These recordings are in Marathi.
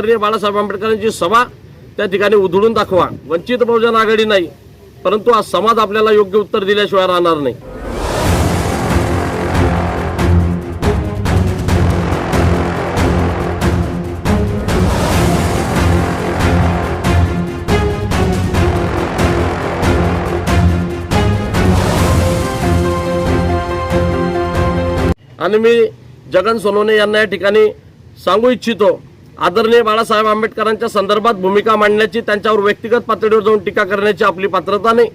आदरणीय बाळासाहेब आंबेडकरांची सभा त्या ठिकाणी उधळून दाखवा. वंचित बहुजन आघाडी नाही परंतु हा समाज आपल्याला योग्य उत्तर दिल्याशिवाय राहणार नाही. आणि मी जगन सोनवणे यांना या ठिकाणी सांगू इच्छितो आदरणीय बाळासाहेब आंबेडकरांच्या संदर्भात भूमिका मांडण्याची त्यांच्यावर व्यक्तिगत पातळीवर जाऊन टीका करण्याची आपली पात्रता नाही.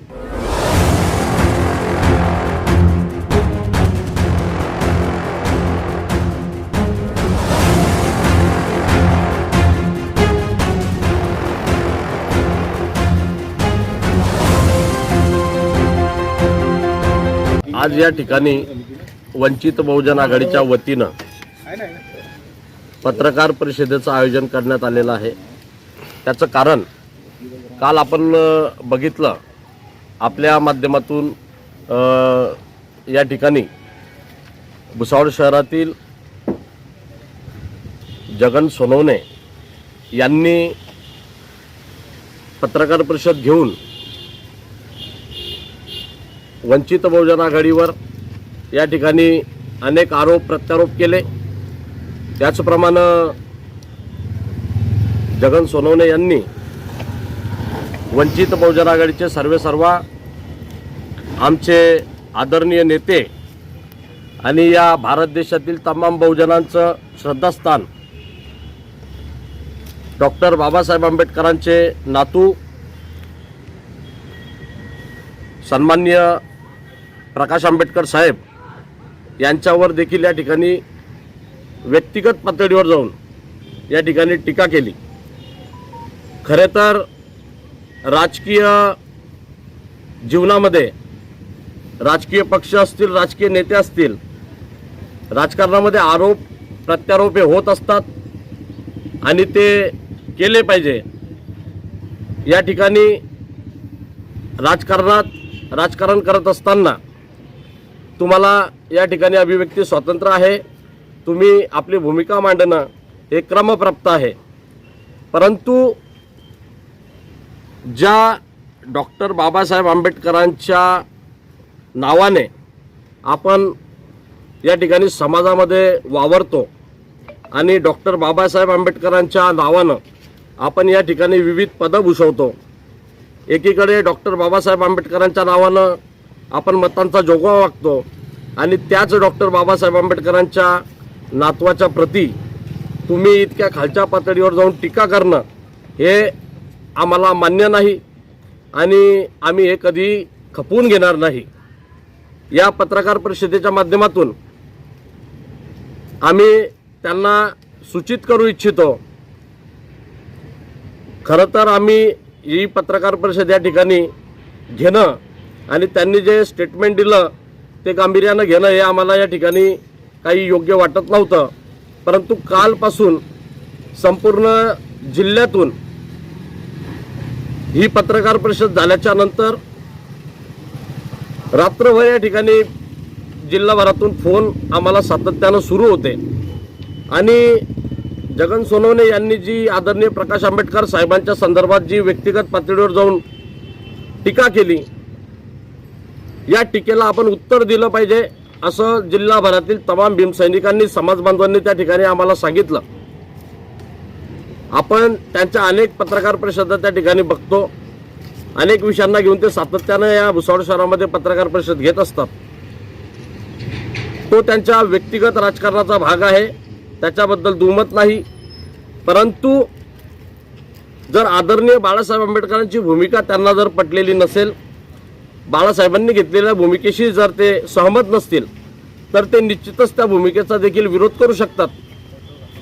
आज या ठिकाणी वंचित बहुजन आघाडीच्या वतीनं पत्रकार परिषदेचं आयोजन करण्यात आलेलं आहे. त्याचं कारण काल आपण बघितलं आपल्या माध्यमातून या ठिकाणी भुसावळ शहरातील जगन सोनवणे यांनी पत्रकार परिषद घेऊन वंचित बहुजन आघाडीवर या ठिकाणी अनेक आरोप प्रत्यारोप केले. त्याचप्रमाणे जगन सोनवणे यांनी वंचित बहुजन आघाडीचे सर्वे सर्वा आमचे आदरणीय नेते आणि या भारत देशातील तमाम बहुजनांचं श्रद्धास्थान डॉक्टर बाबासाहेब आंबेडकरांचे नातू सन्मान्य प्रकाश आंबेडकर साहेब यांच्यावर देखील या ठिकाणी व्यक्तिगत पातळीवर जाऊन या ठिकाणी टीका केली. खरे तर राजकीय जीवनामध्ये राजकीय पक्ष असतील राजकीय नेते असतील राजकारणामध्ये आरोप प्रत्यारोप हे होत असतात आणि ते केले पाहिजे. या ठिकाणी राजकारणात राजकारण करत असताना तुम्हाला या ठिकाणी अभिव्यक्ती स्वातंत्र्य आहे. तुम्ही आपली भूमिका मांडणं हे क्रमप्राप्त आहे. परंतु ज्या डॉक्टर बाबासाहेब आंबेडकरांच्या नावाने आपण या ठिकाणी समाजामध्ये वावरतो आणि डॉक्टर बाबासाहेब आंबेडकरांच्या नावानं आपण या ठिकाणी विविध पदं भूषवतो. एकीकडे डॉक्टर बाबासाहेब आंबेडकरांच्या नावानं आपण मतांचा जोगवा वागतो आणि त्याच डॉक्टर बाबासाहेब आंबेडकरांच्या नातवाच्या प्रती तुम्ही इतक्या खालच्या पातळीवर जाऊन टीका करणं हे आम्हाला मान्य नाही आणि आम्ही हे कधी खपवून घेणार नाही. या पत्रकार परिषदेच्या माध्यमातून आम्ही त्यांना सूचित करू इच्छितो. खरं तर आम्ही ही पत्रकार परिषद या ठिकाणी घेणं आणि त्यांनी जे स्टेटमेंट दिलं ते गांभीर्यानं घेणं हे आम्हाला या ठिकाणी काही योग्य वाटत नव्हतं. परंतु कालपासून संपूर्ण जिल्ह्यातून ही पत्रकार परिषद झाल्याच्यानंतर रात्रभर या ठिकाणी जिल्हाभरातून फोन आम्हाला सातत्यानं सुरू होते. आणि जगन सोनवणे यांनी जी आदरणीय प्रकाश आंबेडकर साहेबांच्या संदर्भात जी व्यक्तिगत पातळीवर जाऊन टीका केली या टीकेला आपण उत्तर दिलं पाहिजे. असं जिल्हाभरातील तमाम भीमसैनिकांनी समाज बांधवांनी त्या ठिकाणी आम्हाला सांगितलं. आपण त्यांच्या अनेक पत्रकार परिषदा त्या ठिकाणी बघतो. अनेक विषयांना घेऊन ते सातत्यानं या भुसावळ शहरामध्ये पत्रकार परिषद घेत असतात. तो त्यांच्या व्यक्तिगत राजकारणाचा भाग आहे. त्याच्याबद्दल दुमत नाही. परंतु जर आदरणीय बाळासाहेब आंबेडकरांची भूमिका त्यांना जर पटलेली नसेल बाळासाहेबांनी घेतलेल्या भूमिकेशी जर ते सहमत नसतील तर ते निश्चितच त्या भूमिकेचा देखील विरोध करू शकतात.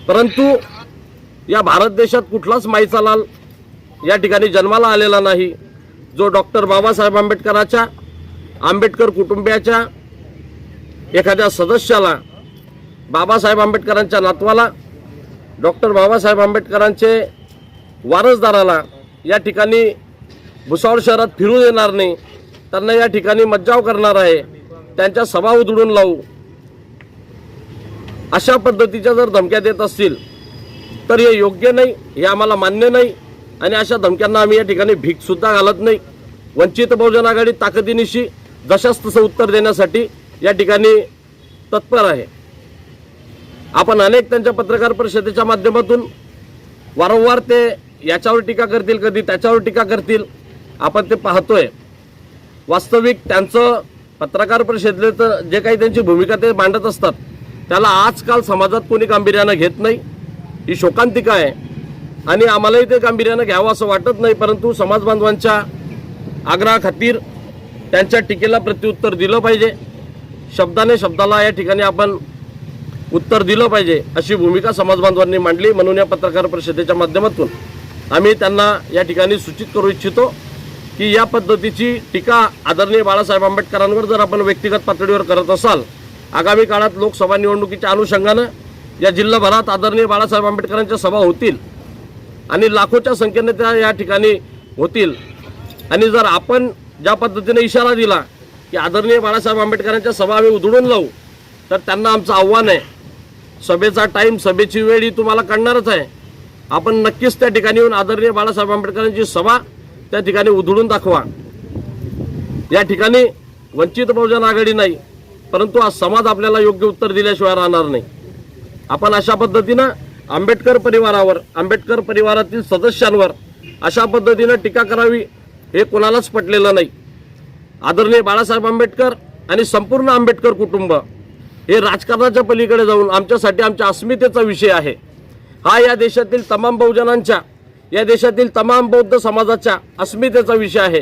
परंतु या भारत देशात कुठलाच माईचा लाल या ठिकाणी जन्माला आलेला नाही. जो डॉक्टर बाबासाहेब आंबेडकराच्या आंबेडकर कुटुंबियाच्या एखाद्या सदस्याला बाबासाहेब आंबेडकरांच्या नातवाला डॉक्टर बाबासाहेब आंबेडकरांचे वारसदाराला या ठिकाणी भुसावळ शहरात फिरू देणार नाही त्यांना या ठिकाणी मज्जाव करणार आहे. त्यांच्या सभा उधळून लावू. अशा पद्धतीच्या जर धमक्या देत असतील तर हे योग्य नाही हे आम्हाला मान्य नाही आणि अशा धमक्यांना आम्ही या ठिकाणी भीकसुद्धा घालत नाही. वंचित बहुजन आघाडी ताकदीनिशी जशास तसं उत्तर देण्यासाठी या ठिकाणी तत्पर आहे. आपण अनेक त्यांच्या पत्रकार परिषदेच्या माध्यमातून वारंवार ते याच्यावर टीका करतील कधी त्याच्यावर टीका करतील आपण ते पाहतोय. वास्तविक त्यांचं पत्रकार परिषदेत जे काही त्यांची भूमिका ते मांडत असतात त्याला आजकाल समाजात कोणी गांभीर्यानं घेत नाही. ही शोकांतिका आहे. आणि आम्हालाही ते गांभीर्यानं घ्यावं असं वाटत नाही परंतु समाज बांधवांच्या आग्रहाखातीर त्यांच्या टीकेला प्रत्युत्तर दिलं पाहिजे. शब्दाने शब्दाला या ठिकाणी आपण उत्तर दिलं पाहिजे अशी भूमिका समाज बांधवांनी मांडली म्हणून या पत्रकार परिषदेच्या माध्यमातून. आम्ही त्यांना या ठिकाणी सूचित करू इच्छितो. की या पद्धतीची टीका आदरणीय बाळासाहेब आंबेडकरांवर जर आपण व्यक्तिगत पातळीवर करत असाल आगामी काळात लोकसभा निवडणुकीच्या अनुषंगानं या जिल्हाभरात आदरणीय बाळासाहेब आंबेडकरांच्या सभा होतील आणि लाखोच्या संख्येने त्या या ठिकाणी होतील. आणि जर आपण ज्या पद्धतीने इशारा दिला की आदरणीय बाळासाहेब आंबेडकरांच्या सभा आम्ही उधळून लावू तर त्यांना आमचं आव्हान आहे. सभेचा टाईम सभेची वेळ ही तुम्हाला कळणारच आहे. आपण नक्कीच त्या ठिकाणी येऊन आदरणीय बाळासाहेब आंबेडकरांची सभा त्या ठिकाणी उधळून दाखवा. या ठिकाणी वंचित बहुजन आघाडी नाही परंतु आज समाज आपल्याला योग्य उत्तर दिल्याशिवाय राहणार नाही. आपण अशा पद्धतीनं आंबेडकर परिवारावर आंबेडकर परिवारातील सदस्यांवर अशा पद्धतीनं टीका करावी हे कोणालाच पटलेलं नाही. आदरणीय बाळासाहेब आंबेडकर आणि संपूर्ण आंबेडकर कुटुंब हे राजकारणाच्या पलीकडे जाऊन आमच्यासाठी आमच्या अस्मितेचा विषय आहे. हा या देशातील तमाम बहुजनांच्या या देशातील तमाम बौद्ध समाजाच्या अस्मितेचा विषय आहे.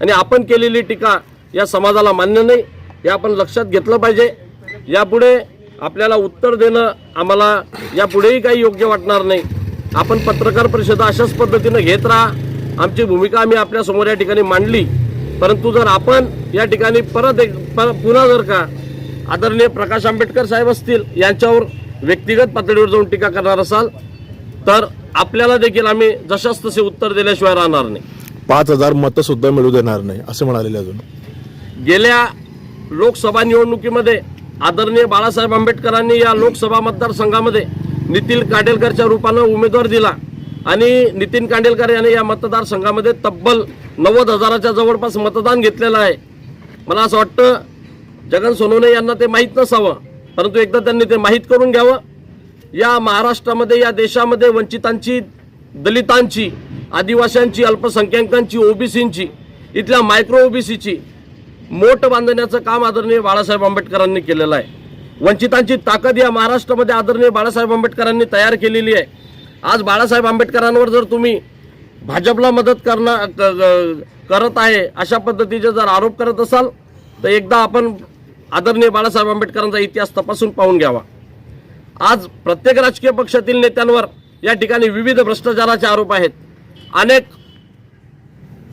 आणि आपण केलेली टीका या समाजाला मान्य नाही हे आपण लक्षात घेतलं पाहिजे. यापुढे आपल्याला उत्तर देणं आम्हाला यापुढेही काही योग्य वाटणार नाही. आपण पत्रकार परिषद अशाच पद्धतीनं घेत राहा. आमची भूमिका आम्ही आपल्यासमोर या ठिकाणी मांडली. परंतु जर आपण या ठिकाणी परत एक पर पुन्हा जर का आदरणीय प्रकाश आंबेडकर साहेब असतील यांच्यावर व्यक्तिगत पातळीवर जाऊन टीका करणार असाल तर आपल्याला देखील आम्ही जशास तसे उत्तर दिल्याशिवाय राहणार नाही. पाच हजार मतं सुद्धा मिळू देणार नाही असे म्हणालेले अजून. गेल्या लोकसभा निवडणुकीमध्ये आदरणीय बाळासाहेब आंबेडकरांनी या लोकसभा मतदारसंघामध्ये नितीन कांडेलकरच्या रूपानं उमेदवार दिला आणि नितीन कांडेलकर याने या मतदारसंघामध्ये तब्बल नव्वद हजाराच्या जवळपास मतदान घेतलेलं आहे. मला असं वाटतं जगन सोनवणे यांना ते माहीत नसावं परंतु एकदा त्यांनी ते माहीत करून घ्यावं. या महाराष्ट्रामध्ये या देशामध्ये वंचितांची दलितांची आदिवासींची अल्पसंख्याकांची ओबीसींची इथल्या मायक्रो ओबीसीची मोठ बांधण्याचं काम आदरणीय बाळासाहेब आंबेडकरांनी केलेलं आहे. वंचितांची ताकद या महाराष्ट्रामध्ये आदरणीय बाळासाहेब आंबेडकरांनी तयार केलेली आहे. आज बाळासाहेब आंबेडकरांवर जर तुम्ही भाजपला मदत करणं क- करत आहे अशा पद्धतीचे जर आरोप करत असाल तर एकदा आपण आदरणीय बाळासाहेब आंबेडकरांचा इतिहास तपासून पाहून घ्यावा. आज प्रत्येक राजकीय पक्षातील नेत्यांवर या ठिकाणी विविध भ्रष्टाचाराचे आरोप आहेत. अनेक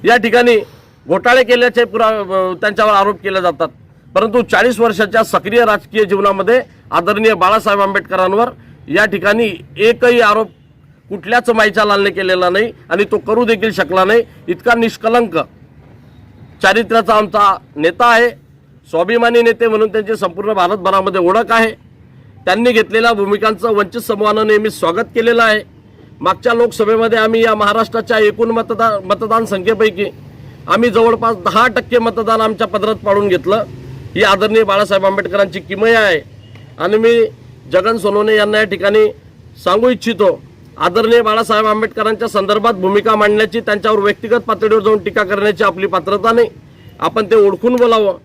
या ठिकाणी घोटाळे केल्याचे पुरा त्यांच्यावर आरोप केले जातात. परंतु चाळीस वर्षाच्या सक्रिय राजकीय जीवनामध्ये आदरणीय बाळासाहेब आंबेडकरांवर या ठिकाणी एकही आरोप कुठल्याच माईच्या लालने केलेला नाही आणि तो करू देखील शकला नाही. इतका निष्कलंक चारित्र्याचा आमचा नेता आहे. स्वाभिमानी नेते म्हणून त्यांची संपूर्ण भारतभरामध्ये ओळख आहे. त्यांनी घेतलेल्या भूमिकांचं वंचित समूहानं नेहमी स्वागत केलेलं आहे. मागच्या लोकसभेमध्ये आम्ही या महाराष्ट्राच्या एकूण मतदा मतदान संख्येपैकी आम्ही जवळपास दहा टक्के मतदान आमच्या पदरात पाडून घेतलं. ही आदरणीय बाळासाहेब आंबेडकरांची किमया आहे. आणि मी जगन सोनवणे यांना या ठिकाणी सांगू इच्छितो आदरणीय बाळासाहेब आंबेडकरांच्या संदर्भात भूमिका मांडण्याची त्यांच्यावर व्यक्तिगत पातळीवर जाऊन टीका करण्याची आपली पात्रता नाही. आपण ते ओळखून बोलावं.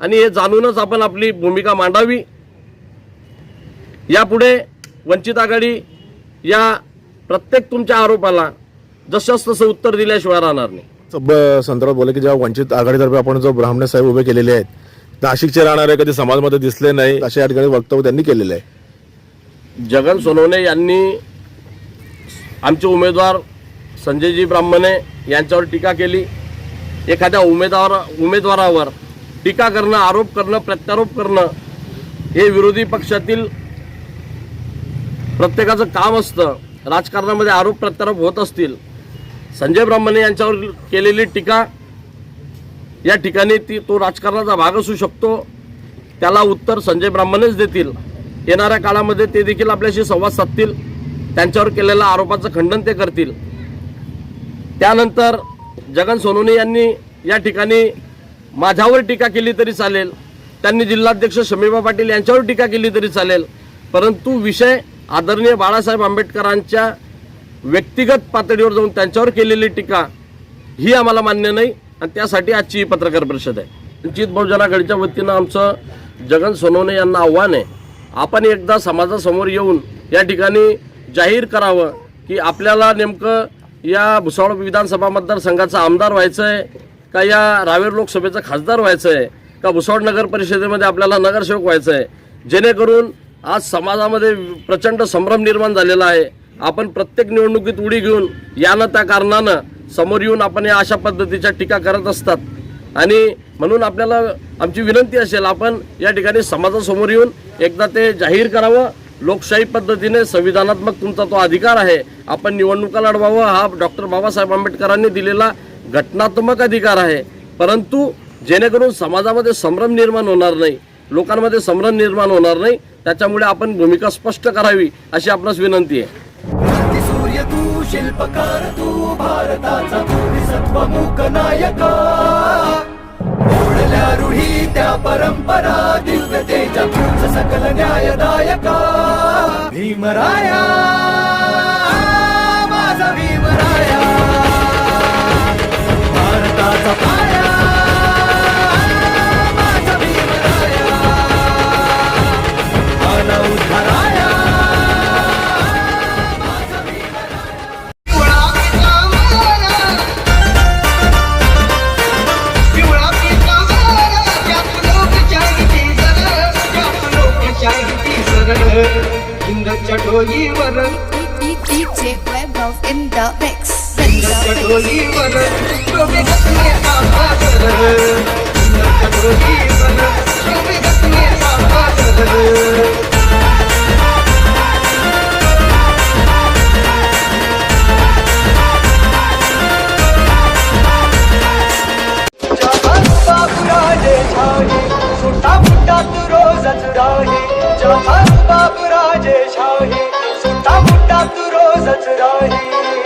आणि हे जाणूनच आपण आपली भूमिका मांडावी. यापुढे वंचित आघाडी या प्रत्येक तुमच्या आरोपाला जशास तसं उत्तर दिल्याशिवाय राहणार नाही. संदर्भात बोलले की जेव्हा वंचित आघाडीतर्फे आपण जो ब्राह्मणे साहेब उभे केलेले आहेत नाशिकचे राहणारे कधी समाजमध्ये दिसले नाही अशा या ठिकाणी वक्तव्य त्यांनी केलेलं आहे. जगन सोनवणे यांनी आमचे उमेदवार संजयजी ब्राह्मणे यांच्यावर टीका केली. एखाद्या उमेदवार उमेदवारावर टीका करणं आरोप करणं प्रत्यारोप करणं हे विरोधी पक्षातील प्रत्येकाचं काम असतं. राजकारणामध्ये आरोप प्रत्यारोप होत असतील. संजय ब्राह्मणे यांच्यावर केलेली टीका या ठिकाणी ती तो राजकारणाचा भाग असू शकतो. त्याला उत्तर संजय ब्राह्मणेच देतील. येणाऱ्या काळामध्ये ते देखील आपल्याशी संवाद साधतील. त्यांच्यावर केलेल्या आरोपाचं खंडन ते करतील. त्यानंतर जगन सोनवणे यांनी या ठिकाणी माझ्यावर टीका केली तरी चालेल. त्यांनी जिल्हाध्यक्ष शमीबा पाटील यांच्यावर टीका केली तरी चालेल. परंतु विषय आदरणीय बाळासाहेब आंबेडकरांच्या व्यक्तिगत पातळीवर जाऊन त्यांच्यावर केलेली टीका ही आम्हाला मान्य नाही आणि त्यासाठी आजची ही पत्रकार परिषद आहे. वंचित बहुजन आघाडीच्या वतीनं आमचं जगन सोनवणे यांना आव्हान आहे. आपण एकदा समाजासमोर येऊन या ठिकाणी जाहीर करावं की आपल्याला नेमकं या भुसावळ विधानसभा मतदारसंघाचा आमदार व्हायचं आहे का या रावेर लोकसभेचा खासदार व्हायचं आहे का भुसावळ नगर परिषदेमध्ये आपल्याला नगरसेवक व्हायचं आहे जेणेकरून आज समाजामध्ये प्रचंड संभ्रम निर्माण झालेला आहे. आपण प्रत्येक निवडणुकीत उडी घेऊन यानं त्या कारणानं समोर येऊन आपण या अशा पद्धतीच्या टीका करत असतात. आणि म्हणून आपल्याला आमची विनंती असेल आपण या ठिकाणी समाजासमोर येऊन एकदा ते जाहीर करावं. लोकशाही पद्धतीने संविधानात्मक तुमचा तो अधिकार आहे. आपण निवडणुका लढवावं हा डॉक्टर बाबासाहेब आंबेडकरांनी दिलेला घटनात्मक अधिकार आहे. परंतु जेणेकरून समाजामध्ये संभ्रम निर्माण होणार नाही लोकांमध्ये संभ्रम निर्माण होणार नाही त्याच्यामुळे आपण भूमिका स्पष्ट करावी अशी आपणास विनंती आहे. सूर्य तू शिल्पकार तू भारताचा सत्वमुख नायका. ओढल्या रूढी त्या परंपरा दिव्यतेच्या तुझ सकल न्यायदायका. भीमराया माझा भीमराया. भारताचा पाया. चटोलीवर DJ Webov in the mix. चटोलीवर शोभे घातले आभार चटोलीवर शोभे घातले आभार तू रोजच राही